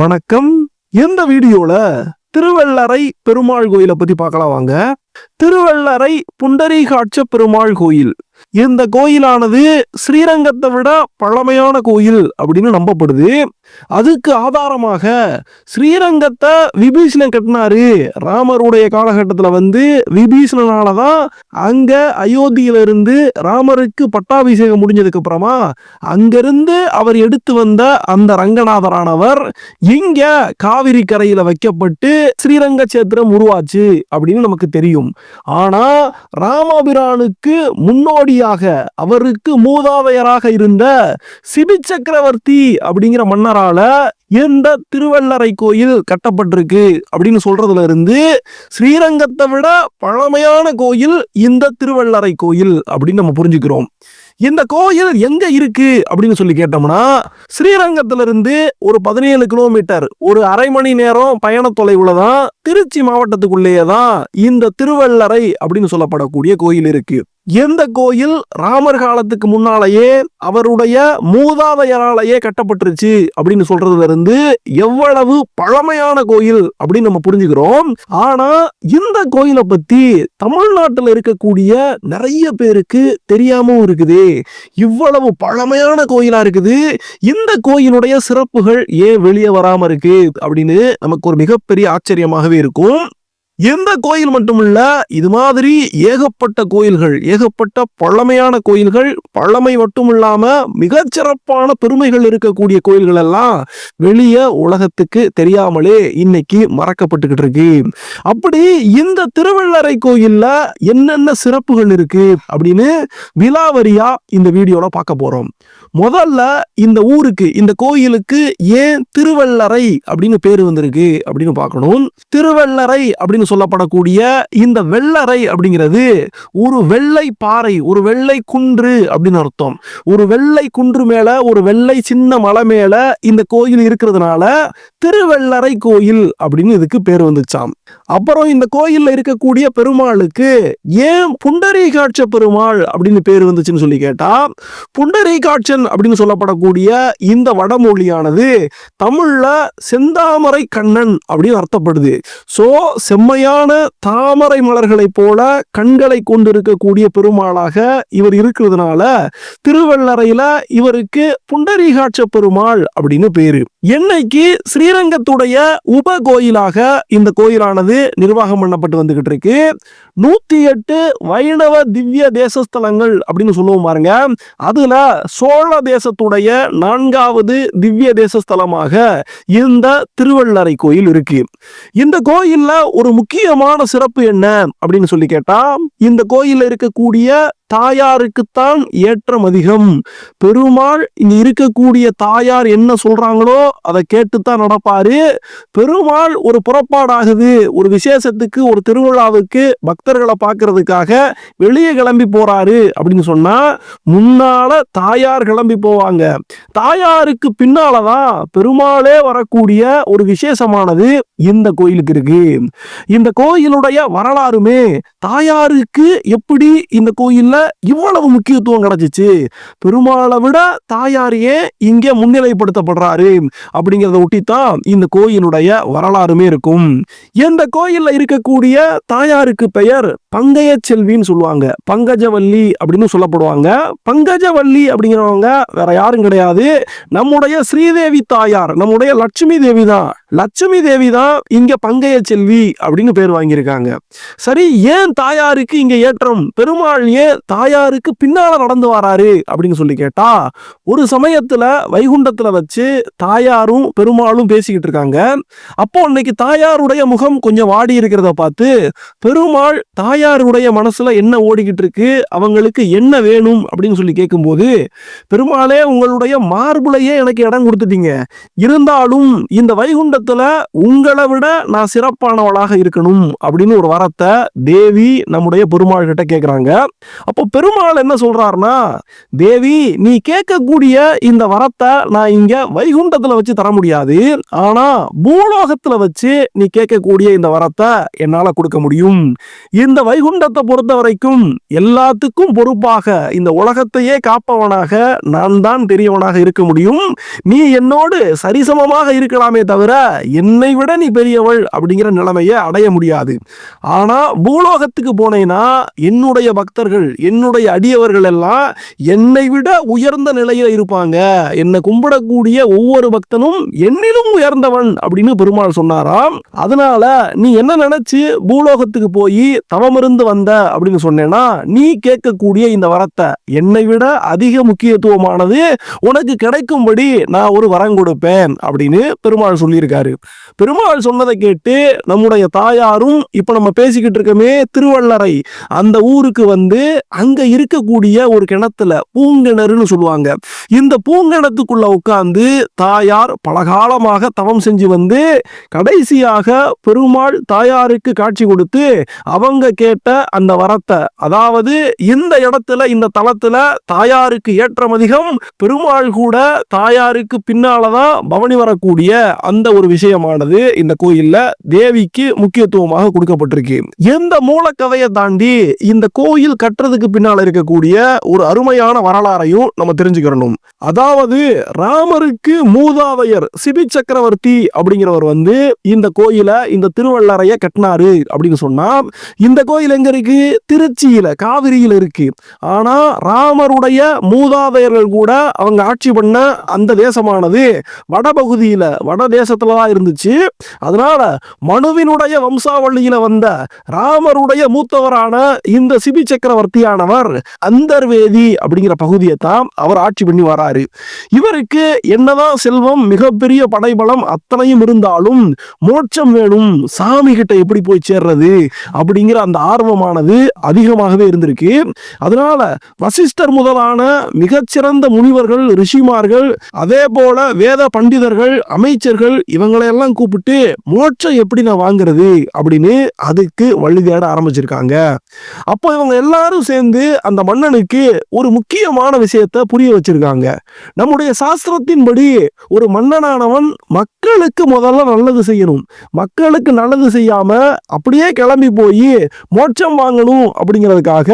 வணக்கம். இந்த வீடியோல திருவள்ளரை பெருமாள் கோயிலை பத்தி பார்க்கலாம் வாங்க. திருவள்ளரை புண்டரீகாட்ச பெருமாள் கோயில். இந்த கோயிலானது ஸ்ரீரங்கத்தை விட பழமையான கோயில் அப்படின்னு நம்பப்படுது. அதுக்கு ஆதாரமாக ஸ்ரீரங்கத்தை விபீஷணன் கட்டினாரு. ராமருடைய காலகட்டத்தில் வந்து விபீஷணனால தான் அங்க அயோத்தியில இருந்து ராமருக்கு பட்டாபிஷேகம் முடிஞ்சதுக்கு அப்புறமா அங்கிருந்து அவர் எடுத்து வந்த அந்த ரங்கநாதரானவர் இங்கே காவிரி கரையில் வைக்கப்பட்டு ஸ்ரீரங்க சேத்திரம் உருவாச்சு அப்படின்னு நமக்கு தெரியும். ஆனா ராமபிரானுக்கு முன்னோடியாக அவருக்கு மூதாதையராக இருந்த சிபி சக்கரவர்த்தி அப்படிங்கிற மன்னரால இந்த திருவள்ளரை கோயில் கட்டப்பட்டிருக்கு அப்படின்னு சொல்றதுல இருந்து ஸ்ரீரங்கத்தை விட பழமையான கோயில் இந்த திருவள்ளரை கோயில் அப்படின்னு நம்ம புரிஞ்சுக்கிறோம். இந்த கோயில் எங்க இருக்கு? அப்படின்னு சொல்லி கேட்டோம்னா ஸ்ரீரங்கத்துல இருந்து ஒரு பதினேழு கிலோமீட்டர் ஒரு அரை மணி நேரம் பயண தொலைவுல தான் திருச்சி மாவட்டத்துக்குள்ளேயே தான் இந்த திருவள்ளரை அப்படின்னு சொல்லப்படக்கூடிய கோயில் இருக்கு. எந்த கோயில் ராமர் காலத்துக்கு முன்னாலேயே அவருடைய மூதாதையராலேயே கட்டப்பட்டுருச்சு அப்படின்னு சொல்றதுல இருந்து எவ்வளவு பழமையான கோயில் அப்படின்னு நம்ம புரிஞ்சுக்கிறோம். ஆனா இந்த கோயிலை பத்தி தமிழ்நாட்டில் இருக்கக்கூடிய நிறைய பேருக்கு தெரியாமவும் இருக்குது. இவ்வளவு பழமையான கோயிலா இருக்குது. இந்த கோயிலுடைய சிறப்புகள் ஏன் வெளியே வராம இருக்கு அப்படின்னு நமக்கு ஒரு மிகப்பெரிய ஆச்சரியமாகவே இருக்கும். எந்த கோயில் மட்டுமில்ல இது மாதிரி ஏகப்பட்ட கோயில்கள் ஏகப்பட்ட பழமையான கோயில்கள் பழமை மட்டும் இல்லாம மிகச்சிறப்பான பெருமைகள் இருக்கக்கூடிய கோயில்கள் எல்லாம் வெளியே உலகத்துக்கு தெரியாமலே இன்னைக்கு மறக்கப்பட்டுக்கிட்டு இருக்கு அப்படி இந்த திருவள்ளரை கோயில்ல என்னென்ன சிறப்புகள் இருக்கு அப்படின்னு விலாவரியா இந்த வீடியோல பார்க்க போறோம். முதல்ல இந்த ஊருக்கு இந்த கோயிலுக்கு ஏன் திருவள்ளரை அப்படின்னு பேர் வந்திருக்கு அப்படின்னு பார்க்கணும். திருவள்ளரை அப்படின்னு சொல்லப்படக்கூடிய இந்த வெள்ளரை அப்படிங்கிறது ஒரு வெள்ளை பாறை ஒரு வெள்ளை குன்று அப்படின்னு அர்த்தம். ஒரு வெள்ளை குன்று மேல ஒரு வெள்ளை சின்ன மலை மேல இந்த கோயில் இருக்கிறதுனால திருவள்ளரை கோயில் அப்படின்னு இதுக்கு பேர் வந்துச்சாம். அப்புறம் இந்த கோயில்ல இருக்கக்கூடிய பெருமாளுக்கு ஏன் புண்டரீகாட்ச பெருமாள் அப்படின்னு பேர் வந்துச்சுன்னு சொல்லி கேட்டா புண்டரீகாட்சன் அப்படின்னு சொல்லப்படக்கூடிய இந்த வடமொழியானது தமிழ்ல செந்தாமரை கண்ணன் அப்படின்னு அர்த்தப்படுது. சோ செம்மையான தாமரை மலர்களைப் போல கண்களை கொண்டிருக்கக்கூடிய பெருமாளாக இவர் இருக்கிறதுனால திருவள்ளரையில இவருக்கு புண்டரீகாட்ச பெருமாள் அப்படின்னு பேரு. என்னைக்கு ஸ்ரீரங்கத்துடைய உப கோயிலாக இந்த கோயிலானது நிர்வாகம் பண்ணப்பட்டு வந்துகிட்டு இருக்கு. நூத்தி எட்டு வைணவ திவ்ய தேசஸ்தலங்கள் அப்படின்னு சொல்லுவோம் பாருங்க. அதுல சோழ தேசத்துடைய நான்காவது திவ்ய தேசஸ்தலமாக இந்த திருவள்ளரை கோயில் இருக்கு. இந்த கோயில்ல ஒரு முக்கியமான சிறப்பு என்ன அப்படின்னு சொல்லி கேட்டா இந்த கோயில்ல இருக்கக்கூடிய தாயாருக்குத்தான் ஏற்றம் அதிகம். பெருமாள் இங்க இருக்கக்கூடிய தாயார் என்ன சொல்றாங்களோ அதை கேட்டுத்தான் நடப்பாரு. பெருமாள் ஒரு புறப்பாடாகுது. ஒரு விசேஷத்துக்கு ஒரு திருவிழாவுக்கு பக்தர்களை பார்க்கறதுக்காக வெளியே கிளம்பி போறாரு அப்படின்னு சொன்னா முன்னால தாயார் கிளம்பி போவாங்க. தாயாருக்கு பின்னாலதான் பெருமாளே வரக்கூடிய ஒரு விசேஷமானது இந்த கோயிலுக்கு இருக்கு. இந்த கோயிலுடைய வரலாறுமே தாயாருக்கு எப்படி இந்த கோயில்ல இவ்வளவு முக்கியத்துவம் கிடைச்சிச்சு. பெருமாளை விட தாயார் ஏன் இங்கே முன்னிலைப்படுத்தப்படுறாரு? அப்படிங்கிறத ஒட்டித்தான் இந்த கோயிலுடைய வரலாறுமே இருக்கும். இந்த கோயிலில் இருக்கக்கூடிய தாயாருக்கு பெயர் பங்கைய செல்வின்னு சொல்லுவாங்க. பங்கஜவல்லி அப்படின்னு சொல்லப்படுவாங்க. பங்கஜவல்லி அப்படிங்கிறவங்க வேற யாரும் கிடையாது. நம்முடைய ஸ்ரீதேவி தாயார் நம்முடைய லட்சுமி தேவி தான். லட்சுமி தேவி தான் இங்க பங்கைய செல்வி அப்படின்னு பேர் வாங்கியிருக்காங்க. சரி ஏன் தாயாருக்கு இங்க ஏற்றம்? பெருமாள் ஏன் தாயாருக்கு பின்னால நடந்து வராரு அப்படின்னு சொல்லி கேட்டா ஒரு சமயத்துல வைகுண்டத்துல வச்சு தாயாரும் பெருமாளும் பேசிக்கிட்டு இருக்காங்க. அப்போ அன்னைக்கு தாயாருடைய முகம் கொஞ்சம் வாடி இருக்கிறத பார்த்து பெருமாள் தாயாருடைய மனசுல என்ன ஓடிக்கிட்டு இருக்கு? அவங்களுக்கு என்ன வேணும்? அப்படின்னு சொல்லி கேட்கும்போது பெருமாளே உங்களுடைய மார்புலையே எனக்கு இடம் கொடுத்துட்டீங்க. இருந்தாலும் இந்த வைகுண்டத்துல உங்களை விட நான் சிறப்பானவளாக இருக்கணும். அப்படின்னு ஒரு வரத்தை தேவி நம்முடைய பெருமாள் கிட்ட கேக்குறாங்க அப்போ பெருமாள் என்ன சொல்றாருன்னா தேவி நீ கேட்கக்கூடிய இந்த வரத்தை நான் இங்க வைகுண்டத்துல வச்சு தர முடியாது. ஆனா பூலோகத்துல வச்சு நீ கேட்கக்கூடிய இந்த வரத்தை என்னால கொடுக்க முடியும். இந்த வைகுண்டத்தை பொறுத்த வரைக்கும் எல்லாத்துக்கும் பொறுப்பாக இந்த உலகத்தையே காப்பவனாக நான் தான் பெரியவனாக இருக்க முடியும். நீ என்னோடு சரிசமமாக இருக்கலாமே தவிர என்னை விட நீ பெரியவள் அப்படிங்கிற நிலைமையை அடைய முடியாது. ஆனா பூலோகத்துக்கு போனேன்னா என்னுடைய பக்தர்கள் என்னுடைய அடியவர்கள் எல்லாம் என்னை விட உயர்ந்த நிலையில் இருப்பாங்க. என்னை கும்பிடக்கூடிய ஒவ்வொரு பக்தனும் என்னிலும் உயர்ந்தவன் அப்படின்னு பெருமாள் சொன்னாராம். அதனால நீ என்ன நினைச்சு பூலோகத்துக்கு போய் தவமிருந்து வந்த அப்படின்னு சொன்னேன்னா நீ கேட்கக்கூடிய இந்த வரத்தை என்னை விட அதிக முக்கியத்துவமானது உனக்கு கிடைக்கும்படி நான் ஒரு வரம் கொடுப்பேன் அப்படின்னு பெருமாள் சொல்லியிருக்காரு. பெருமாள் சொன்னதை கேட்டு நம்முடைய தாயாரும் இப்ப நம்ம பேசிக்கிட்டு இருக்கோமே திருவள்ளரை. அந்த ஊருக்கு வந்து அங்க இருக்கக்கூடிய ஒரு கிணத்துல பூங்கிணறுன்னு சொல்லுவாங்க. இந்த பூங்கிணத்துக்குள்ள உட்கார்ந்து தாயார் பலகாலமாக தவம் செஞ்சு வந்து கடைசியாக பெருமாள் தாயாருக்கு காட்சி கொடுத்து அவங்க கேட்ட அந்த வரத்தை அதாவது இந்த இடத்துல இந்த தளத்துல தாயாருக்கு ஏற்றம் அதிகம் பெருமாள் கூட தாயாருக்கு பின்னாலதான் பவனி வரக்கூடிய அந்த ஒரு விஷயமானது இந்த கோயில்ல தேவிக்கு முக்கியத்துவமாக கொடுக்கப்பட்டிருக்கு. எந்த மூலக்கதையை தாண்டி இந்த கோயில் அதுக்கு பின்னால இருக்கக்கூடிய ஒரு அருமையான வரலாறையும் நம்ம தெரிஞ்சுக்கிறணும். அதாவது ராமருக்கு மூதாதையர் சிபி சக்கரவர்த்தி அப்படிங்கிறவர் வந்து இந்த கோயிலை இந்த திருவள்ளரைய கட்டினாரு அப்படின்னு சொன்னா இந்த கோயில் எங்க இருக்கு? திருச்சியில காவிரியில இருக்கு. ஆனா ராமருடைய மூதாதையர்கள் கூட அவங்க ஆட்சி பண்ண அந்த தேசமானது வடபகுதியில வட தேசத்துல தான் இருந்துச்சு. அதனால மனுவினுடைய வம்சாவளியில வந்த ராமருடைய மூத்தவரான இந்த சிபி ஆட்சியானவர் அந்தர்வேதி அப்படிங்கிற பகுதியை தான் அவர் ஆட்சி பண்ணி வராரு. இவருக்கு என்னதான் செல்வம் மிகப்பெரிய படைபலம் அத்தனையும் இருந்தாலும் மோட்சம் வேணும். சாமி கிட்ட எப்படி போய் சேர்றது அப்படிங்கிற அந்த ஆர்வமானது அதிகமாகவே இருந்திருக்கு. அதனால வசிஷ்டர் முதலான மிகச்சிறந்த முனிவர்கள் ரிஷிமார்கள் அதே போல வேத பண்டிதர்கள் அமைச்சர்கள் இவங்களையெல்லாம் கூப்பிட்டு மோட்சம் எப்படி நான் வாங்குறது அப்படின்னு அதுக்கு வழி தேட ஆரம்பிச்சிருக்காங்க. அப்போ இவங்க எல்லாரும் சேர்ந்து அந்த மன்னனுக்கு ஒரு முக்கியமான விஷயத்தை புரிய வச்சிருக்காங்க. நம்முடைய சாஸ்திரத்தின்படி ஒரு மன்னனானவன் மக்களுக்கு முதல்ல நல்லது செய்யணும். மக்களுக்கு நல்லது செய்யாம அப்படியே கிளம்பி போய் மோட்சம் வாங்கணும் அப்படிங்கிறதுக்காக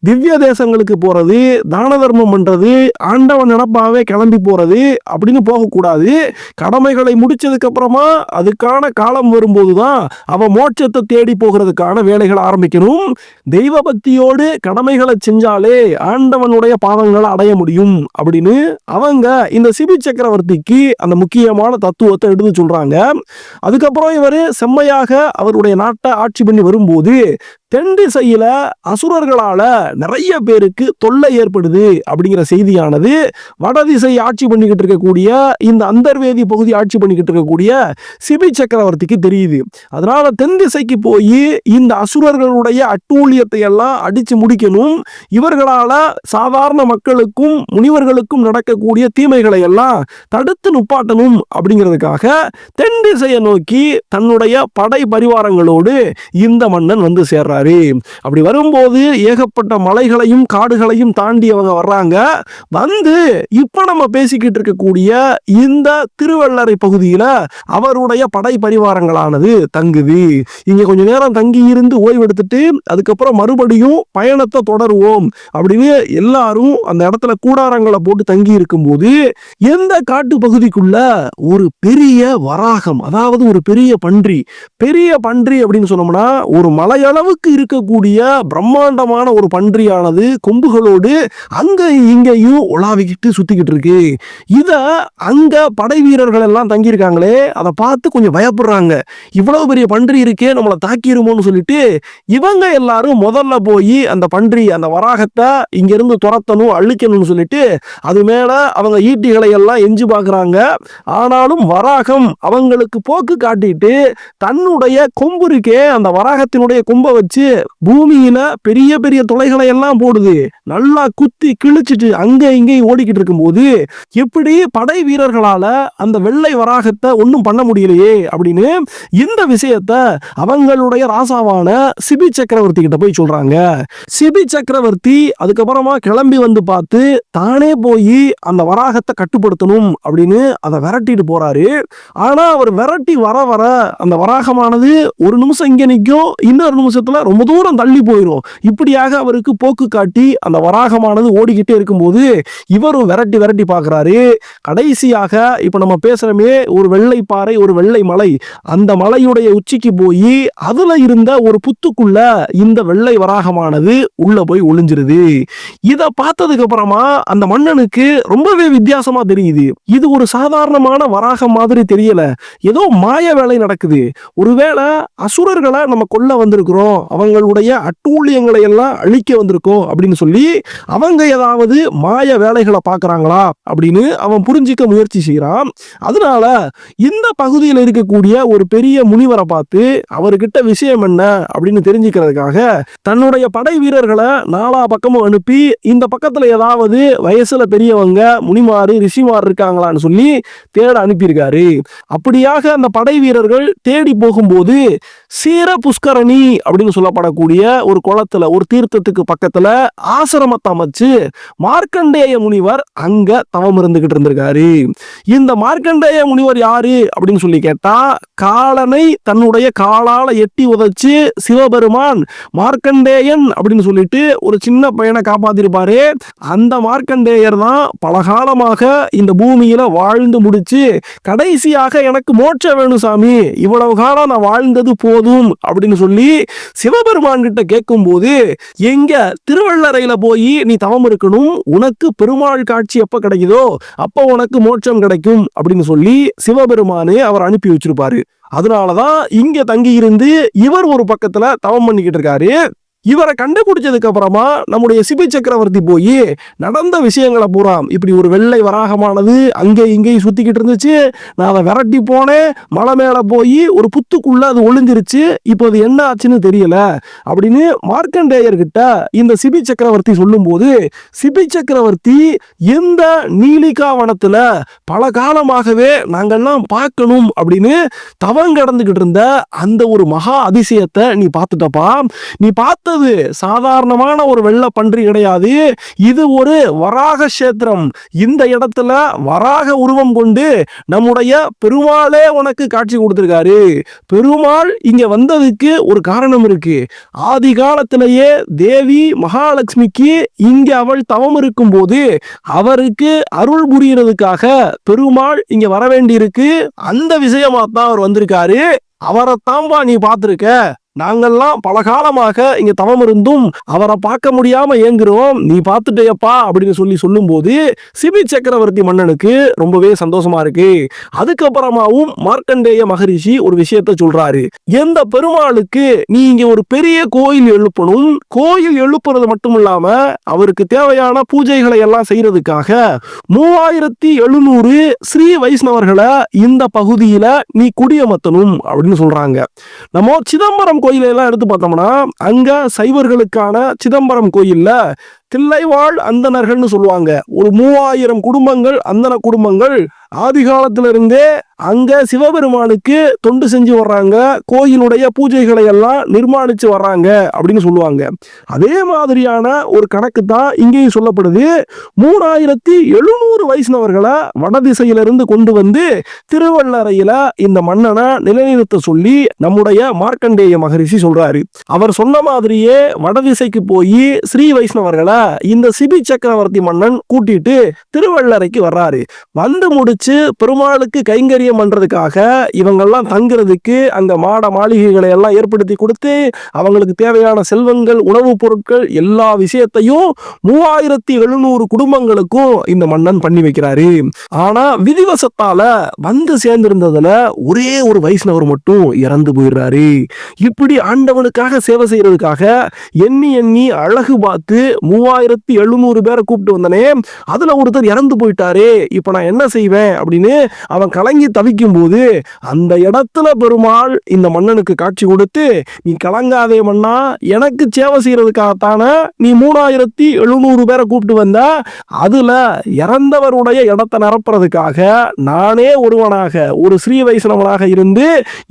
திவ்ய தேசங்களுக்கு போறது தான தர்மம் பண்றது ஆண்டவன் நினப்பாவே கிளம்பி போறது அப்படின்னு போகக்கூடாது. கடமைகளை முடிச்சதுக்கு அப்புறமா அதுக்கான காலம் வரும்போதுதான் அவன் மோட்சத்தை தேடி போகிறதுக்கான வேலைகள் ஆரம்பிக்கணும். தெய்வ பக்தியோடு கடமைகளை செஞ்சாலே ஆண்டவனுடைய பாதங்களை அடைய முடியும் அப்படின்னு அவங்க இந்த சிபி சக்கரவர்த்திக்கு அந்த முக்கியமான தத்துவத்தை எடுத்து சொல்றாங்க. அதுக்கப்புறம் இவர் செம்மையாக அவருடைய நாட்டை ஆட்சி பண்ணி வரும்போது தென்திசையில அசுரர்களால நிறைய பேருக்கு தொல்லை ஏற்படுது அப்படிங்கிற செய்தியானது வடதிசை ஆட்சி பண்ணிக்கிட்டு இருக்கக்கூடிய இந்த அந்தர்வேதி பகுதி ஆட்சி பண்ணிக்கிட்டு இருக்கக்கூடிய சிபி சக்கரவர்த்திக்கு தெரியுது. அதனால தென் திசைக்கு போய் இந்த அசுரர்களுடைய அட்டூழியத்தை எல்லாம் அடிச்சு முடிக்கணும். இவர்களால சாதாரண மக்களுக்கும் முனிவர்களுக்கும் நடக்கக்கூடிய தீமைகளை எல்லாம் தடுத்து நுப்பாட்டணும் அப்படிங்கிறதுக்காக தென் திசையை நோக்கி தன்னுடைய படை பரிவாரங்களோடு இந்த மன்னன் வந்து சேர்றார். அப்படி வரும்போது ஏகப்பட்ட மலைகளையும் காடுகளையும் தாண்டி அவங்க வர்றாங்க. வந்து இப்போ நம்ம பேசிக்கிட்டு இருக்கக்கூடிய இந்த திருவள்ளரை பகுதியில அவருடைய படை பரிவாரங்களானது தங்குது. இங்கே கொஞ்ச நேரம் தங்கி இருந்து ஓய்வெடுத்துட்டு அதுக்கப்புறம் மறுபடியும் பயணத்தை தொடருவோம் அப்படின்னு எல்லாரும் அந்த இடத்துல கூடாரங்களை போட்டு தங்கி இருக்கும்போது எந்த காட்டு பகுதிக்குள்ள ஒரு பெரிய வராகம் அதாவது ஒரு பெரிய பன்றி பெரிய பன்றி அப்படின்னு சொன்னோம்னா ஒரு மலையளவுக்கு இருக்கக்கூடிய பிரம்மாண்டமான ஒரு பன்றியானது கொம்புகளோடு அங்க இங்கேயும் உலாவிக்கிட்டு சுத்திக்கிட்டு இருக்கு. இத அங்க படை வீரர்கள் எல்லாம் தங்கியிருக்காங்களே அதை பார்த்து கொஞ்சம் பயப்படுறாங்க. இவ்வளவு பெரிய பன்றி இருக்கே நம்மளை தாக்கிருமோன்னு சொல்லிட்டு இவங்க எல்லாரும் முதல்ல போய் அந்த பன்றி அந்த வராகத்தை இங்கிருந்து துரத்தணும் அழிக்கணும்னு சொல்லிட்டு அது மேல அவங்க ஈட்டிகளை எல்லாம் எஞ்சி பார்க்கறாங்க ஆனாலும் வராகம் அவங்களுக்கு போக்கு காட்டிட்டு தன்னுடைய கொம்பு இருக்கே அந்த வராகத்தினுடைய கொம்பை வச்சு வச்சு பூமியில பெரிய பெரிய துளைகளை எல்லாம் போடுது. நல்லா குத்தி கிழிச்சிட்டு அங்க இங்கேயும் ஓடிக்கிட்டு இருக்கும்போது எப்படி படை வீரர்களால அந்த வெள்ளை வராகத்தை ஒன்றும் பண்ண முடியலையே அப்படின்னு இந்த விஷயத்த அவங்களுடைய ராசாவான சிபி சக்கரவர்த்தி கிட்ட போய் சொல்றாங்க. சிபி சக்கரவர்த்தி அதுக்கப்புறமா கிளம்பி வந்து பார்த்து தானே போய் அந்த வராகத்தை கட்டுப்படுத்தணும் அப்படின்னு அதை விரட்டிட்டு போறாரு. ஆனா அவர் விரட்டி வர வர அந்த வராகமானது ஒரு நிமிஷம் இங்க நிற்கும் இன்னொரு நிமிஷத்துல ரொம்ப தூரம் தள்ளி போயிடும் இப்படியாக அவருக்கு போக்கு காட்டி அந்த வராகமானது ஓடிக்கிட்டே இருக்கும்போது இவரும் விரட்டி விரட்டி பார்க்குறாரு. கடைசியாக இப்ப நம்ம பேசுறோமே ஒரு வெள்ளை பாறை ஒரு வெள்ளை மலை. அந்த மலையுடைய உச்சிக்கு போய் அதுல இருந்த ஒரு புத்துக்குள்ள இந்த வெள்ளை வராகமானது உள்ள போய் ஒளிஞ்சிருது. இத பார்த்ததுக்கு அப்புறமா அந்த மன்னனுக்கு ரொம்பவே வித்தியாசமா தெரியுது. இது ஒரு சாதாரணமான வராகம் மாதிரி தெரியல. ஏதோ மாய வேலை நடக்குது. ஒருவேளை அசுரர்களை நம்ம கொல்ல வந்திருக்கிறோம் அவங்களுடைய அட்டூழியங்களை எல்லாம் அழிக்க வந்திருக்கோம் அப்படின்னு சொல்லி அவங்க ஏதாவது மாய வேலைகளை பார்க்குறாங்களா அப்படின்னு அவன் புரிஞ்சிக்க முயற்சி செய்கிறான் அதனால இந்த பகுதியில் இருக்கக்கூடிய ஒரு பெரிய முனிவரை பார்த்து அவர்கிட்ட விஷயம் என்ன அப்படின்னு தெரிஞ்சுக்கிறதுக்காக தன்னுடைய படை வீரர்களை நாலா பக்கமும் அனுப்பி இந்த பக்கத்துல ஏதாவது வயசுல பெரியவங்க முனிமாறு ரிஷிமார் இருக்காங்களான்னு சொல்லி தேட அனுப்பியிருக்காரு. அப்படியாக அந்த படை வீரர்கள் தேடி போகும்போது சீர புஷ்கரணி அப்படின்னு சொல்ல சொல்லப்படக்கூடிய ஒரு குளத்துல ஒரு தீர்த்தத்துக்கு பக்கத்துல ஆசிரமத்தை அமைச்சு மார்க்கண்டேய முனிவர் அங்க தவம் இருந்துகிட்டு இருந்திருக்காரு. இந்த மார்க்கண்டேய முனிவர் யாரு அப்படின்னு சொல்லி கேட்டா காலனை தன்னுடைய காலால எட்டி உதைச்சு சிவபெருமான் மார்க்கண்டேயன் அப்படின்னு சொல்லிட்டு ஒரு சின்ன பையனை காப்பாத்திருப்பாரு. அந்த மார்க்கண்டேயர் தான் பலகாலமாக இந்த பூமியில வாழ்ந்து முடிச்சு கடைசியாக எனக்கு மோட்ச வேணும் சாமி இவ்வளவு காலம் நான் வாழ்ந்தது போதும் அப்படின்னு சொல்லி சிவ சிவபெருமான் கிட்ட கேட்கும்போது எங்க திருவள்ளரையில போய் நீ தவம் இருக்கணும்? உனக்கு பெருமாள் காட்சி எப்ப கிடைக்குதோ அப்ப உனக்கு மோட்சம் கிடைக்கும் அப்படின்னு சொல்லி சிவபெருமானே அவர் அனுப்பி வச்சிருப்பாரு. அதனாலதான் இங்க தங்கி இருந்து இவர் ஒரு பக்கத்துல தவம் பண்ணிக்கிட்டு இருக்காரு. இவரை கண்டுபிடிச்சதுக்கு அப்புறமா நம்முடைய சிபி சக்கரவர்த்தி போய் நடந்த விஷயங்களை பூரா இப்படி ஒரு வெள்ளை வராகமானது அங்கே இங்கேயும் சுத்திக்கிட்டு இருந்துச்சு. நான் அதை விரட்டி போனேன். மலை மேல போய் ஒரு புத்துக்குள்ள அது ஒளிஞ்சிருச்சு. இப்போ அது என்ன ஆச்சுன்னு தெரியல அப்படின்னு மார்க்கண்டேயர் கிட்ட இந்த சிபி சக்கரவர்த்தி சொல்லும்போது சிபி சக்கரவர்த்தி எந்த நீலிகாவனத்துல பல காலமாகவே நாங்கள்லாம் பார்க்கணும் அப்படின்னு தவங்கடந்துகிட்டு இருந்த அந்த ஒரு மகா அதிசயத்தை நீ பார்த்துட்டப்பா. நீ அடுத்தது சாதாரணமான ஒரு வெள்ள பன்றி கிடையாது. இது ஒரு வராக கஷேத்திரம். இந்த இடத்துல வராக உருவம் கொண்டு நம்முடைய பெருமாளே உனக்கு காட்சி கொடுத்திருக்காரு. பெருமாள் இங்க வந்ததுக்கு ஒரு காரணம் இருக்கு. ஆதி காலத்திலேயே தேவி மகாலட்சுமிக்கு இங்க அவள் தவம் இருக்கும் போது அவருக்கு அருள் புரியறதுக்காக பெருமாள் இங்க வர வேண்டியிருக்கு அந்த விஷயமா தான் அவர் வந்திருக்காரு. அவரைத்தான்பா நீ பார்த்திருக்க? நாங்கள்லாம் பல காலமாக இங்க தவம் இருந்தும் அவரை பார்க்க முடியாம ஏங்குறோம். நீ பார்த்துட்டேயப்பா அப்படின்னு சொல்லி சொல்லும்போது சிபி சக்கரவர்த்தி மன்னனுக்கு ரொம்பவே சந்தோஷமா இருக்கு. அதுக்கப்புறமாவும் மார்க்கண்டேய மகரிஷி ஒரு விஷயத்த சொல்றாரு. எந்த பெருமாளுக்கு நீ இங்க ஒரு பெரிய கோயில் எழுப்பணும். கோயில் எழுப்புறது மட்டும் இல்லாம அவருக்கு தேவையான பூஜைகளை எல்லாம் செய்யறதுக்காக மூவாயிரத்தி எழுநூறு ஸ்ரீ வைஷ்ணவர்களை இந்த பகுதியில நீ குடியமர்த்தணும் அப்படின்னு சொல்றாங்க. நம்ம சிதம்பரம் கோயிலெல்லாம் எடுத்து பார்த்தோம்னா அங்க சைவர்களுக்கான சிதம்பரம் கோயில்ல தில்லைவாழ் அந்தனர்கள்னு சொல்லுவாங்க. ஒரு மூவாயிரம் குடும்பங்கள் அந்தன குடும்பங்கள் ஆதி அங்க சிவபெருமானுக்கு தொண்டு செஞ்சு வர்றாங்க. கோயிலுடைய பூஜைகளை எல்லாம் நிர்மாணிச்சு வர்றாங்க அப்படின்னு சொல்லுவாங்க. அதே மாதிரியான ஒரு கணக்கு தான் இங்கேயும் சொல்லப்படுது. மூணாயிரத்தி எழுநூறு வைஷ்ணவர்களை வடதிசையிலிருந்து கொண்டு வந்து திருவள்ளரையில இந்த மன்னனை நிலைநிறுத்த சொல்லி நம்முடைய மார்க்கண்டேய மகரிஷி சொல்றாரு. அவர் சொன்ன மாதிரியே வடதிசைக்கு போய் ஸ்ரீ வைஷ்ணவர்களை இந்த சிபி சக்கரவர்த்தி மன்னன் கூட்டிட்டு திருவள்ளரைக்கு வர்றாரு. வந்து முடிச்சு பெருமாளுக்கு காரியம் பண்ணுறதுக்காக இவங்கெல்லாம் தங்குறதுக்கு அங்க மாட மாளிகைகளை எல்லாம் ஏற்படுத்தி கொடுத்து அவங்களுக்கு தேவையான செல்வங்கள் உணவுப் பொருட்கள் எல்லா விஷயத்தையும் மூவாயிரத்தி எழுநூறு குடும்பங்களுக்கும் இந்த மன்னன் பண்ணி வைக்கிறாரு. ஆனால் விதிவசத்தால் வந்து சேர்ந்திருந்ததில் ஒரே ஒரு வைஷ்ணவர் மட்டும் இறந்து போயிடுறாரு. இப்படி ஆண்டவனுக்காக சேவை செய்கிறதுக்காக எண்ணி எண்ணி அழகு பார்த்து மூவாயிரத்தி எழுநூறு பேரை கூப்பிட்டு வந்தனே அதில் ஒருத்தர் இறந்து போயிட்டாரே இப்போ நான் என்ன செய்வேன் அப்படின்னு அவன் கலங்கி தவிக்கும் போது அந்த இடத்துல பெருமாள் இந்த மன்னனுக்கு காட்சி கொடுத்து நீ கலங்காதே மன்னா எனக்கு சேவை செய்கிறதுக்காகத்தானே நீ மூணாயிரத்தி எழுநூறு பேரை கூப்பிட்டு வந்த அதில் இறந்தவருடைய இடத்தை நிரப்புறதுக்காக நானே ஒருவனாக ஒரு ஸ்ரீ வைஷ்ணவனாக இருந்து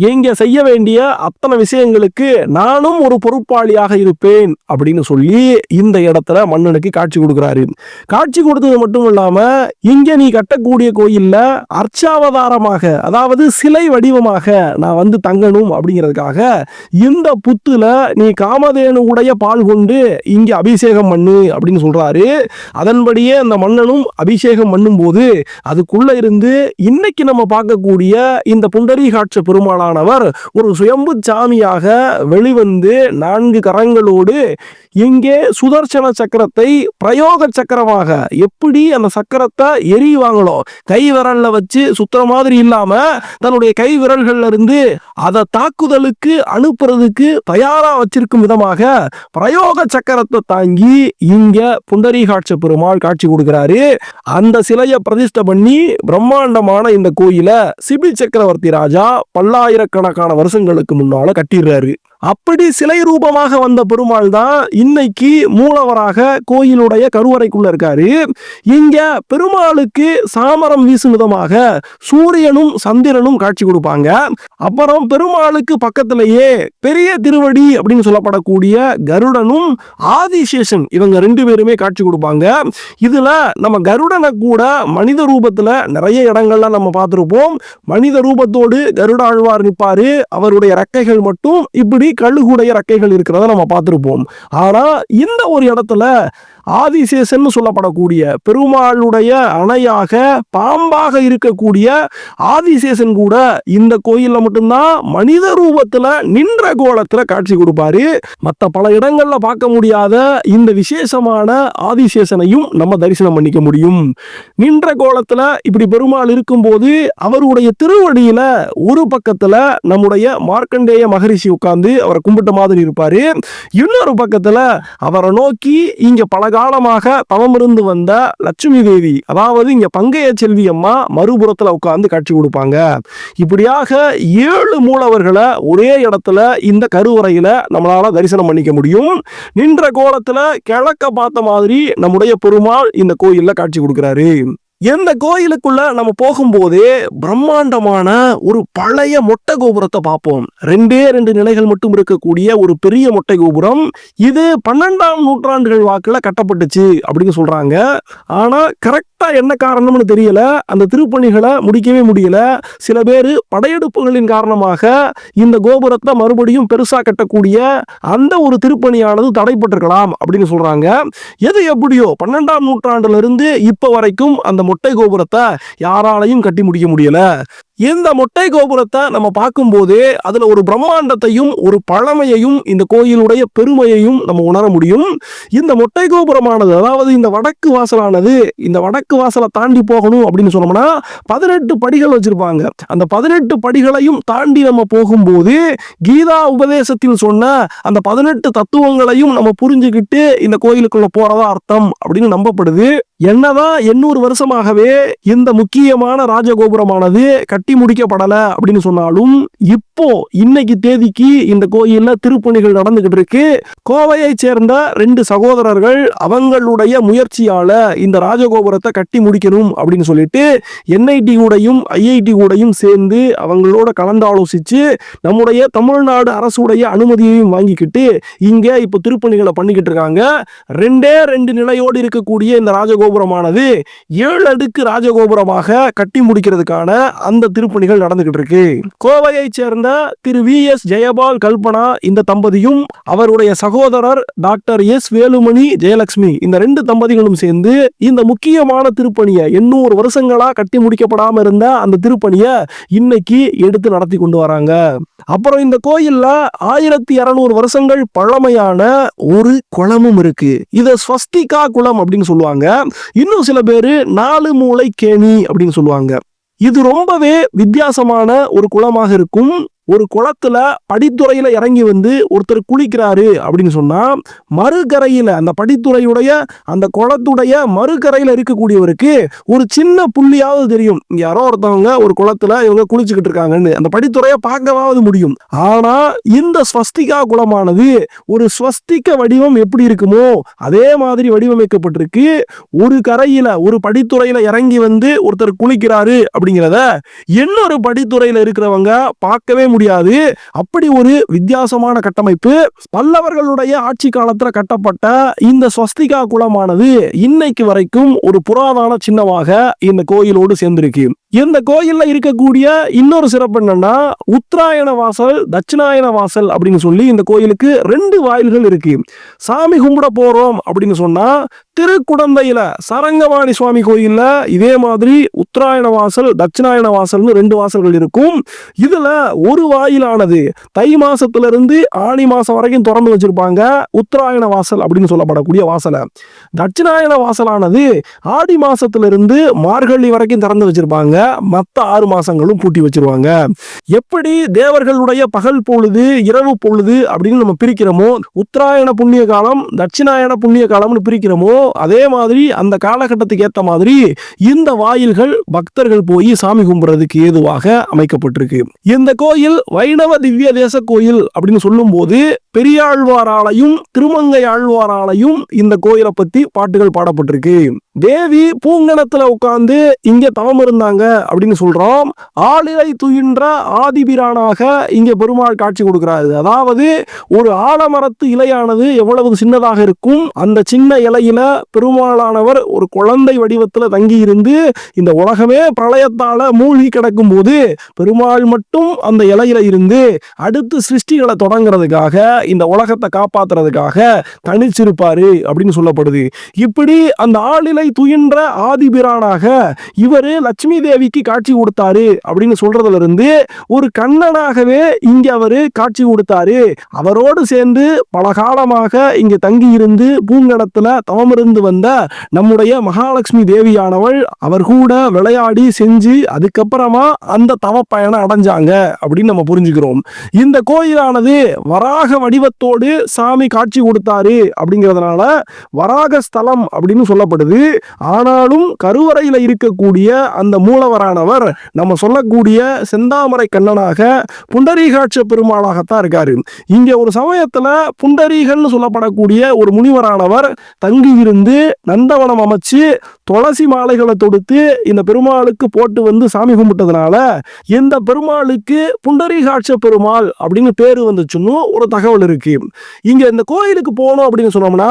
எங்கே செய்ய வேண்டிய அத்தனை விஷயங்களுக்கு நானும் ஒரு பொறுப்பாளியாக இருப்பேன் அப்படின்னு சொல்லி இந்த இடத்துல மன்னனுக்கு காட்சி கொடுக்குறாரு. காட்சி கொடுத்தது மட்டும் இல்லாமல் இங்கே நீ கட்டக்கூடிய கோயிலில் அர்ச்சாவதாரமாக அதாவது சிலை வடிவமாக நான் வந்து தங்கணும் அப்படிங்கிறதுக்காக இந்த புத்துல நீ காமதேனு உடைய பால் கொண்டு இங்கே அபிஷேகம் பண்ணு அப்படின்னு சொல்றாரு. அதன்படியே அந்த மன்னனும் அபிஷேகம் பண்ணும்போது அதுக்குள்ள இருந்து இன்னைக்கு நம்ம பார்க்கக்கூடிய இந்த புண்டரீகாட்ச பெருமாளானவர் ஒரு சுயம்பு சாமியாக வெளிவந்து நான்கு கரங்களோடு இங்கே சுதர்சன சக்கரத்தை பிரயோக சக்கரமாக எப்படி அந்த சக்கரத்தை எரிவாங்களோ கை விரல்ல வச்சு சுத்துற மாதிரி இல்லாம தன்னுடைய கை விரல்கள்ல இருந்து அதை தாக்குதலுக்கு அனுப்புறதுக்கு தயாரா வச்சிருக்கும் விதமாக பிரயோக சக்கரத்தை தாங்கி இங்க புண்டரீகாட்ச பெருமாள் காட்சி கொடுக்கிறாரு. அந்த சிலையை பிரதிஷ்டை பண்ணி பிரம்மாண்டமான இந்த கோயில சிபி சக்கரவர்த்தி ராஜா பல்லாயிரக்கணக்கான வருஷங்களுக்கு முன்னால கட்டிடுறாரு. அப்படி சிலை ரூபமாக வந்த பெருமாள் தான் இன்னைக்கு மூலவராக கோயிலுடைய கருவறைக்குள்ள இருக்காரு. இங்க பெருமாளுக்கு சாமரம் வீசும் விதமாக சூரியனும் சந்திரனும் காட்சி கொடுப்பாங்க. அப்புறம் பெருமாளுக்கு பக்கத்திலேயே பெரிய திருவடி அப்படின்னு சொல்லப்படக்கூடிய கருடனும் ஆதிசேஷன் இவங்க ரெண்டு பேருமே காட்சி கொடுப்பாங்க. இதுல நம்ம கருடனை கூட மனித ரூபத்துல நிறைய இடங்கள்ல நம்ம பார்த்துருப்போம். மனித ரூபத்தோடு கருட ஆழ்வார் நிற்பாரு. அவருடைய ரெக்கைகள் மட்டும் இப்படி கழுகுடைய ரெக்கைகள் இருக்கிறத நம்ம பார்த்துருப்போம். ஆனா இந்த ஒரு இடத்துல ஆதிசேஷன் சொல்லப்படக்கூடிய பெருமாளுடைய அணையாக பாம்பாக இருக்கக்கூடிய ஆதிசேஷன் கூட இந்த கோயிலில் மட்டும்தான் மனித ரூபத்துல நின்ற கோலத்துல காட்சி கொடுப்பாரு. மற்ற பல இடங்கள்ல பார்க்க முடியாத இந்த விசேஷமான ஆதிசேஷனையும் நம்ம தரிசனம் பண்ணிக்க முடியும். நின்ற கோலத்துல இப்படி பெருமாள் இருக்கும்போது அவருடைய திருவடியில ஒரு பக்கத்துல நம்முடைய மார்க்கண்டேய மகரிஷி உட்கார்ந்து அவரை கும்பிட்ட மாதிரி இருப்பாரு. இன்னொரு பக்கத்துல அவரை நோக்கி இங்க பழக காலமாக தவம் இருந்து வந்த லட்சுமி தேவி அதாவது இங்க பங்கைய செல்வி அம்மா மறுபுறத்துல உட்கார்ந்து காட்சி கொடுப்பாங்க. இப்படியாக ஏழு மூலவர்களை ஒரே இடத்துல இந்த கருவறையில நம்மளால தரிசனம் பண்ணிக்க முடியும். நின்ற கோலத்துல கிழக்க பார்த்த மாதிரி நம்முடைய பெருமாள் இந்த கோயில்ல காட்சி கொடுக்கிறாரு. எந்த கோயிலுக்குள்ள நம்ம போகும்போதே பிரம்மாண்டமான ஒரு பழைய மொட்டை கோபுரத்தை பார்ப்போம். ரெண்டே ரெண்டு நிலைகள் மட்டும் இருக்கக்கூடிய ஒரு பெரிய மொட்டை கோபுரம். இது பன்னெண்டாம் நூற்றாண்டுகள் வாக்குல கட்டப்பட்டுச்சு அப்படின்னு சொல்றாங்க. ஆனா கரெக்ட் என்ன காரணம்னு தெரியல. அந்த திருப்பணிகளை முடிக்கவே முடியல. சில பேர் படையெடுப்புகளின் காரணமாக இந்த கோபுரத்தை மறுபடியும் பெருசா கட்டக்கூடிய அந்த ஒரு திருப்பணியானது தடைப்பட்டிருக்கலாம் அப்படின்னு சொல்றாங்க. எது எப்படியோ பன்னெண்டாம் நூற்றாண்டுல இருந்து வரைக்கும் அந்த மொட்டை கோபுரத்தை யாராலையும் கட்டி முடிக்க முடியல. இந்த மொட்டை கோபுரத்தை நம்ம பார்க்கும்போது அதில் ஒரு பிரம்மாண்டத்தையும் ஒரு பழமையையும் இந்த கோயிலுடைய பெருமையையும் நம்ம உணர முடியும். இந்த மொட்டை கோபுரமானது அதாவது இந்த வடக்கு வாசலானது இந்த வடக்கு வாசலை தாண்டி போகணும் அப்படின்னு சொன்னோம்னா பதினெட்டு படிகள் வச்சுருப்பாங்க. அந்த பதினெட்டு படிகளையும் தாண்டி நம்ம போகும்போது கீதா உபதேசத்தில் சொன்ன அந்த பதினெட்டு தத்துவங்களையும் நம்ம புரிஞ்சுக்கிட்டு இந்த கோயிலுக்குள்ளே போகிறதா அர்த்தம் அப்படின்னு நம்பப்படுது. என்னதான் எண்ணூறு வருஷமாகவே இந்த முக்கியமான ராஜகோபுரமானது கட்டி முடிக்கப்படல அப்படின்னு சொன்னாலும் இப்போ இன்னைக்கு தேதிக்கு இந்த கோயில்ல திருப்பணிகள் நடந்துகிட்டு இருக்கு. கோவையை சேர்ந்த ரெண்டு சகோதரர்கள் அவங்களுடைய முயற்சியால இந்த ராஜகோபுரத்தை கட்டி முடிக்கணும் அப்படின்னு சொல்லிட்டு என்ஐடி கூடையும் ஐஐடி கூடையும் சேர்ந்து அவங்களோட கலந்தாலோசிச்சு நம்முடைய தமிழ்நாடு அரசுடைய அனுமதியையும் வாங்கிக்கிட்டு இங்க இப்போ திருப்பணிகளை பண்ணிக்கிட்டு இருக்காங்க. ரெண்டே ரெண்டு நிலையோடு இருக்கக்கூடிய இந்த கோபுரமானது ஏழு அடுக்கு ராஜகோபுரமாக கட்டி முடிக்கிறதுக்கான அந்த திருப்பணிகள் நடந்துகிட்டு இருக்கு. கோவையைச் சேர்ந்த திரு வி. எஸ். ஜெயபால் கல்பனா இந்த தம்பதியும் அவருடைய சகோதரர் டாக்டர் எஸ். வேலுமணி ஜெயலட்சுமி இந்த ரெண்டு தம்பதிகளும் சேர்ந்து இந்த முக்கியமான திருப்பணியை எண்ணூறு வருஷங்களா கட்டி முடிக்கப்படாம இருந்த அந்த திருப்பணியை இன்னைக்கு எடுத்து நடத்தி கொண்டு வராங்க. அப்புறம் இந்த கோயில்ல ஆயிரத்தி இருநூறு வருஷங்கள் பழமையான ஒரு குளமும் இருக்கு. இதை ஸ்வஸ்திகா குளம் அப்படின்னு சொல்லுவாங்க. இன்னும் சில பேர் நாலு மூளை கேணி அப்படின்னு சொல்லுவாங்க. இது ரொம்பவே வித்தியாசமான ஒரு குளமாக இருக்கும். ஒரு குளத்துல படித்துறையில இறங்கி வந்து ஒருத்தர் குளிக்கிறாரு அப்படின்னு சொன்னா மறுகரையில அந்த படித்துறையுடைய அந்த குளத்துடைய மறுகரையில இருக்கக்கூடியவருக்கு ஒரு சின்ன புள்ளியாவது தெரியும். யாரோ ஒருத்தவங்க ஒரு குளத்துல இவங்க குளிச்சுக்கிட்டு இருக்காங்கன்னு அந்த படித்துறையை பார்க்கவாவது முடியும். ஆனா இந்த ஸ்வஸ்திகா குளமானது ஒரு ஸ்வஸ்திக வடிவம் எப்படி இருக்குமோ அதே மாதிரி வடிவமைக்கப்பட்டிருக்கு. ஒரு கரையில ஒரு படித்துறையில இறங்கி வந்து ஒருத்தர் குளிக்கிறாரு அப்படிங்கிறத இன்னொரு படித்துறையில இருக்கிறவங்க பார்க்கவே முடியாது. அப்படி ஒரு வித்தியாசமான கட்டமைப்பு பல்லவர்களுடைய ஆட்சி காலத்துல கட்டப்பட்ட இந்த ஸ்வஸ்திகா குளமானது இன்னைக்கு வரைக்கும் ஒரு புராதன சின்னமாக இந்த கோயிலோடு சேர்ந்திருக்கு. இந்த கோயில்ல இருக்கக்கூடிய இன்னொரு சிறப்பு என்னன்னா உத்தராயண வாசல் தட்சிணாயன வாசல் அப்படின்னு சொல்லி இந்த கோயிலுக்கு ரெண்டு வாயில்கள் இருக்கு. சாமி கும்பிட போறோம் அப்படின்னு சொன்னா திருக்குடந்தையில சரங்கவாணி சுவாமி கோயில்ல இதே மாதிரி உத்தராயண வாசல் தட்சிணாயன வாசல்னு ரெண்டு வாசல்கள் இருக்கும். இதுல ஒரு வாயிலானது தை மாசத்துல இருந்து ஆணி மாசம் வரைக்கும் திறந்து வச்சிருப்பாங்க உத்தராயண வாசல் அப்படின்னு சொல்லப்படக்கூடிய வாசலை. தட்சிணாயன வாசலானது ஆடி மாசத்துல இருந்து மார்கழி வரைக்கும் திறந்து வச்சிருப்பாங்க. மற்ற ஆறு மாசங்களும் பூட்டி வச்சிருவாங்க. எப்படி தேவர்களுடைய பகல் பொழுது இரவு பொழுது அப்படின்னு நம்ம பிரிக்கிறோமோ உத்தராயண புண்ணிய காலம் தட்சிணாயன புண்ணிய காலம்னு பிரிக்கிறோமோ அதே மாதிரி அந்த காலகட்டத்துக்கு ஏற்ற மாதிரி இந்த வாயில்கள் பக்தர்கள் போய் சாமி கும்பிட்றதுக்கு ஏதுவாக அமைக்கப்பட்டிருக்கு. இந்த கோயில் வைணவ திவ்ய தேச கோயில் அப்படின்னு சொல்லும்போது பெரியாழ்வாராலையும் திருமங்கை ஆழ்வாராலையும் இந்த கோயிலை பத்தி பாட்டுகள் பாடப்பட்டிருக்கு. தேவி பூங்கணத்துல உட்காந்து இங்க தவம் இருந்தாங்க அப்படின்னு சொல்றோம் ஆளிலை துயின்ற ஆதிபிரானாக இங்க பெருமாள் காட்சி கொடுக்கிறாரு. அதாவது ஒரு ஆலமரத்து இலையானது எவ்வளவு சின்னதாக இருக்கும். அந்த சின்ன இலையில பெருமாளானவர் ஒரு குழந்தை வடிவத்துல தங்கி இருந்து இந்த உலகமே பிரளயத்தால மூழ்கி கிடக்கும் போது பெருமாள் மட்டும் அந்த இலையில இருந்து அடுத்து சிருஷ்டிகளை தொடங்குறதுக்காக இந்த உலகத்தை காப்பாத்துறதுக்காக தனிச்சிருப்பாரு அப்படின்னு சொல்லப்படுது. இப்படி அந்த ஆளிலை துயின்ற ஆதிபிரானாக இவரு லட்சுமி தேவிக்கு காட்சி கொடுத்தாரு அப்படின்னு சொல்றதுல இருந்து ஒரு கண்ணனாகவே இங்க அவரு காட்சி கொடுத்தாரு. அவரோடு சேர்ந்து பல காலமாக இங்க தங்கி இருந்து பூங்கடத்துல தவமிருந்து வந்த நம்முடைய மகாலட்சுமி தேவியானவள் அவர் கூட விளையாடி செஞ்சு அதுக்கப்புறமா அந்த தவ பயணம் அடைஞ்சாங்க அப்படின்னு நம்ம புரிஞ்சுக்கிறோம். இந்த கோயிலானது வராக வடிவத்தோடு சாமி காட்சி கொடுத்தாரு அப்படிங்கிறதுனால வராக ஸ்தலம் அப்படின்னு சொல்லப்படுது. ஆனாலும் கருவறையில் இருக்கக்கூடிய அந்த மூலவரானவர் நம்ம சொல்லக்கூடிய செந்தாமரை கண்ணனாக புண்டரீகாட்ச பெருமாளாகத்தான் இருக்காரு. இங்கே ஒரு சமயத்தில் புண்டரீகன்னு சொல்லப்படக்கூடிய ஒரு முனிவரானவர் தங்கியிருந்து நந்தவனம் அமைச்சு துளசி மாலைகளை தொடுத்து இந்த பெருமாளுக்கு போட்டு வந்து சாமி கும்பிட்டதுனால இந்த பெருமாளுக்கு புண்டரீகாட்ச பெருமாள் அப்படின்னு பேர் வந்துச்சுன்னு ஒரு தகவல் இருக்கு. இங்க இந்த கோயிலுக்கு போகணும் அப்படின்னு சொன்னோம்னா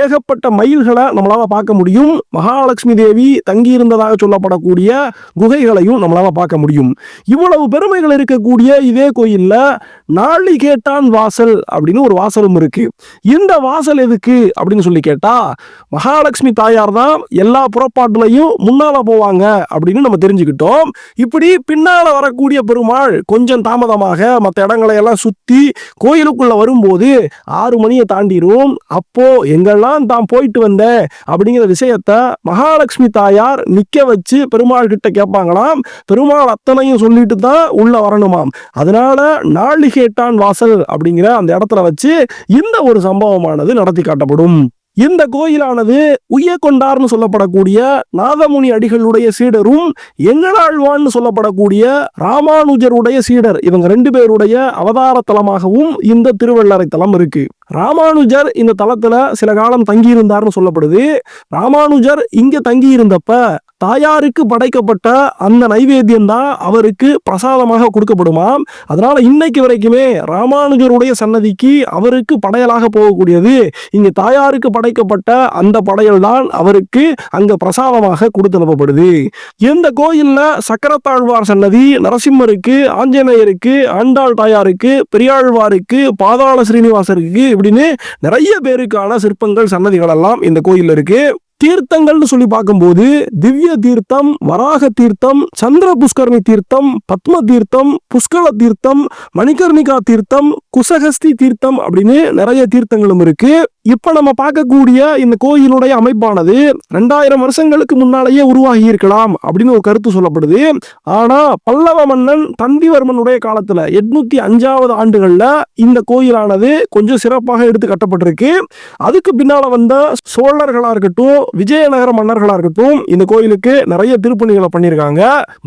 ஏகப்பட்ட மயில்களை நம்மளால பார்க்க முடியும். மகாலட்சுமி தேவி தங்கி இருந்ததாக சொல்லப்படக்கூடிய குகைகளையும் நம்மளால பார்க்க முடியும். இவ்வளவு பெருமைகள் இருக்கக்கூடிய இதே கோயில்ல நாளிகேட்டான் வாசல் அப்படின்னு ஒரு வாசலும் இருக்கு. இந்த வாசல் எதுக்கு அப்படின்னு சொல்லி கேட்டா மகாலட்சுமி தாயார் தான் எல்லா புறப்பாட்டுலையும் முன்னால போவாங்க அப்படின்னு நம்ம தெரிஞ்சுக்கிட்டோம். இப்படி பின்னால வரக்கூடிய பெருமாள் கொஞ்சம் தாமதமாக மற்ற இடங்களை எல்லாம் சுத்தி கோயிலுக்குள்ள வரும்போது ஆறு மணியை தாண்டிரும். அப்போ எங்கெல்லாம் தான் போயிட்டு வந்தேன் அப்படிங்கிற விஷயத்த மகாலட்சுமி தாயார் நிக்க வச்சு பெருமாள் கிட்ட கேட்பாங்களாம். பெருமாள் அத்தனையும் சொல்லிட்டு தான் உள்ள வரணுமாம். அதனால நாளிகேட்டான் வாசல் அப்படிங்கிற அந்த இடத்துல வச்சு இந்த ஒரு சம்பவமானது நடத்தி காட்டப்படும். இந்த கோயிலானது உய்யக்கொண்டார்னு சொல்லப்படக்கூடிய நாதமுனி அடிகளுடைய சீடரும் எங்களாழ்வான்னு சொல்லப்படக்கூடிய ராமானுஜருடைய சீடர். இவங்க ரெண்டு பேருடைய அவதார தலமாகவும் இந்த திருவள்ளரை தலம் இருக்கு. ராமானுஜர் இந்த தலத்துல சில காலம் தங்கியிருந்தார்னு சொல்லப்படுது. ராமானுஜர் இங்க தங்கி இருந்தப்ப தாயாருக்கு படைக்கப்பட்ட அந்த நைவேத்தியம் தான் அவருக்கு பிரசாதமாக கொடுக்கப்படுமாம். அதனால் இன்னைக்கு வரைக்குமே ராமானுஜருடைய சன்னதிக்கு அவருக்கு படையலாக போகக்கூடியது. இங்கே தாயாருக்கு படைக்கப்பட்ட அந்த படையல் தான் அவருக்கு அங்கே பிரசாதமாக கொடுத்து அனுப்பப்படுது இந்த கோயிலில் சக்கரத்தாழ்வார் சன்னதி நரசிம்மருக்கு ஆஞ்சநேயருக்கு ஆண்டாள் தாயாருக்கு பெரியாழ்வாருக்கு பாதாள ஸ்ரீனிவாசருக்கு இப்படின்னு நிறைய பேருக்கான சிற்பங்கள் சன்னதிகள் எல்லாம் இந்த கோயிலில் இருக்குது தீர்த்தங்கள்னு சொல்லி பார்க்கும்போது திவ்ய தீர்த்தம் வராக தீர்த்தம் சந்திர புஷ்கரணி தீர்த்தம் பத்ம தீர்த்தம் புஷ்கர தீர்த்தம் மணிகர்ணிகா தீர்த்தம் குசகஸ்தி தீர்த்தம் அப்படின்னு நிறைய தீர்த்தங்களும் இருக்கு. இப்போ நம்ம பார்க்கக்கூடிய இந்த கோயிலுடைய அமைப்பானது ரெண்டாயிரம் வருஷங்களுக்கு முன்னாலேயே உருவாகி இருக்கலாம் அப்படின்னு ஒரு கருத்து சொல்லப்படுது. ஆனால் பல்லவ மன்னன் தந்திவர்மனுடைய காலத்தில் எட்நூத்தி அஞ்சாவது ஆண்டுகளில் இந்த கோயிலானது கொஞ்சம் சிறப்பாக எடுத்து கட்டப்பட்டிருக்கு. அதுக்கு பின்னால் வந்த சோழர்களாக இருக்கட்டும் விஜயநகர மன்னர்களாக இருக்கட்டும் இந்த கோயிலுக்கு நிறைய திருப்பணிகளை பண்ணியிருக்காங்க.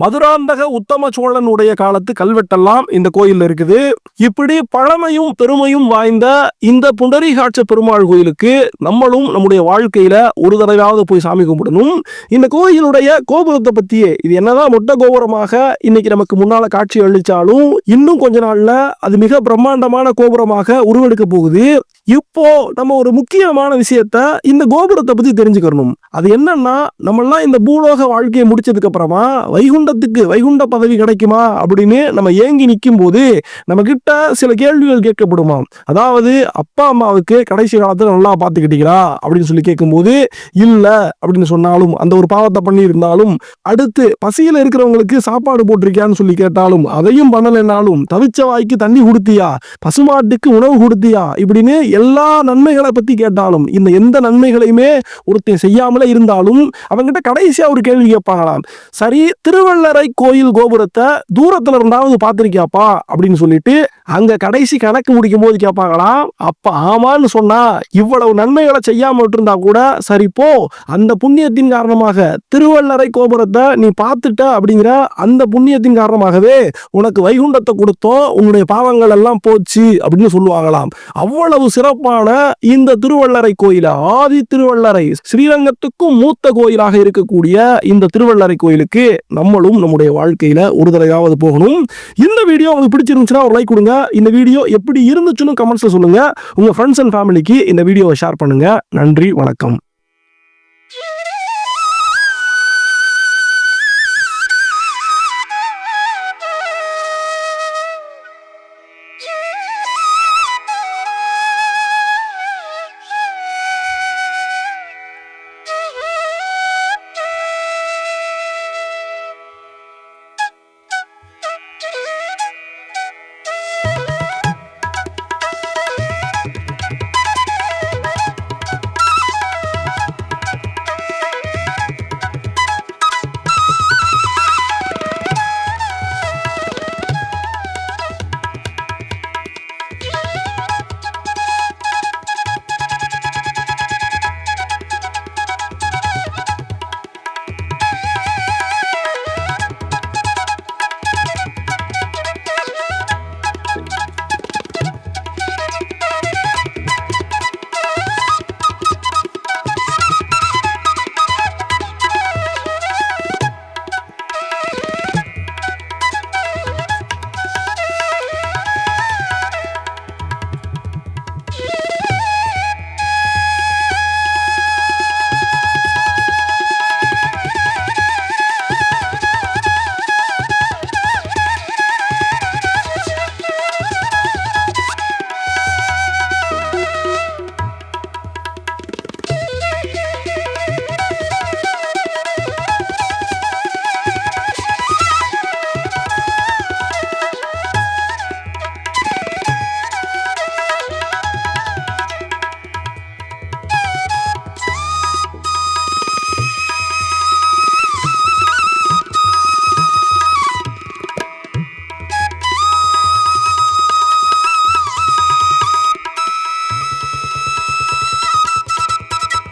மதுராந்தக உத்தம சோழனுடைய காலத்து கல்வெட்டெல்லாம் இந்த கோயிலில் இருக்குது. இப்படி பழமையும் பெருமையும் வாய்ந்த இந்த புண்டரீகாட்ச பெருமாள் கோயிலுக்கு நம்மளும் நம்முடைய வாழ்க்கையில ஒரு தடவையாவது போய் சாமி கும்பிடணும். இந்த கோயிலுடைய கோபுரத்தை பற்றியே இது என்னதான் மொட்டை கோபுரமாக இன்னைக்கு நமக்கு முன்னால் காட்சி அளிச்சாலும் இன்னும் கொஞ்ச நாள்ல அது மிக பிரம்மாண்டமான கோபுரமாக உருவெடுக்க போகுது. இப்போ நம்ம ஒரு முக்கியமான விஷயத்த இந்த கோபுரத்தை பத்தி தெரிஞ்சுக்கணும். அது என்னன்னா நம்மெல்லாம் இந்த பூலோக வாழ்க்கையை முடிச்சதுக்கு அப்புறமா வைகுண்டத்துக்கு வைகுண்ட பதவி கிடைக்குமா அப்படின்னு நம்ம ஏங்கி நிற்கும் போது நம்ம கிட்ட சில கேள்விகள் கேட்கப்படுமா அதாவது அப்பா அம்மாவுக்கு கடைசி காலத்துல நல்லா பார்த்துக்கிட்டீங்களா? அப்படின்னு சொல்லி கேட்கும்போது இல்லை அப்படின்னு சொன்னாலும் அந்த ஒரு பாவத்தை பண்ணியிருந்தாலும் அடுத்து பசியில் இருக்கிறவங்களுக்கு சாப்பாடு போட்டிருக்கியான்னு சொல்லி கேட்டாலும் அதையும் பண்ணலைன்னாலும் தவிச்ச வாய்க்கு தண்ணி கொடுத்தியா? பசுமாட்டுக்கு உணவு கொடுத்தியா? இப்படின்னு எல்லா நன்மைகளை பற்றி கேட்டாலும் இந்த எந்த நன்மைகளையுமே ஒருத்தன் செய்யாமலே இருந்தாலும் அவங்ககிட்ட கடைசியாக ஒரு கேள்வி கேட்பாங்களாம். சரி திருவள்ளரை கோயில் கோபுரத்தை தூரத்தில் இருந்தாவது பார்த்துருக்கியாப்பா? அப்படின்னு சொல்லிட்டு அங்கே கடைசி கணக்கு முடிக்கும் போது கேட்பாங்களாம். அப்போ ஆமான்னு சொன்னா இவ்வளவு நன்மைகளை செய்யாம விட்டுருந்தா கூட சரி போ அந்த புண்ணியத்தின் காரணமாக திருவள்ளரை கோபுரத்தை நீ பார்த்துட்ட அப்படிங்கிற அந்த புண்ணியத்தின் காரணமாகவே உனக்கு வைகுண்டத்தை கொடுத்தோம் உன்னுடைய பாவங்கள் எல்லாம் போச்சு அப்படின்னு சொல்லுவாங்களாம். அவ்வளவு சிறப்பான இந்த திருவள்ளரை கோயில? ஆதி திருவள்ளரை ஸ்ரீரங்கத்துக்கும் மூத்த கோயிலாக இருக்கக்கூடிய இந்த திருவள்ளரை கோயிலுக்கு நம்மளும் நம்முடைய வாழ்க்கையில ஒரு தடவையாவது போகணும். இந்த வீடியோ உங்களுக்கு பிடிச்சிருந்துச்சுன்னா ஒரு லைக் கொடுங்க. இந்த வீடியோ எப்படி இருந்துச்சுன்னு கமெண்ட்ஸ்ல சொல்லுங்க. உங்க ஃப்ரெண்ட்ஸ் அண்ட் ஃபேமிலிக்கு இந்த வீடியோவை ஷேர் பண்ணுங்க. நன்றி வணக்கம்.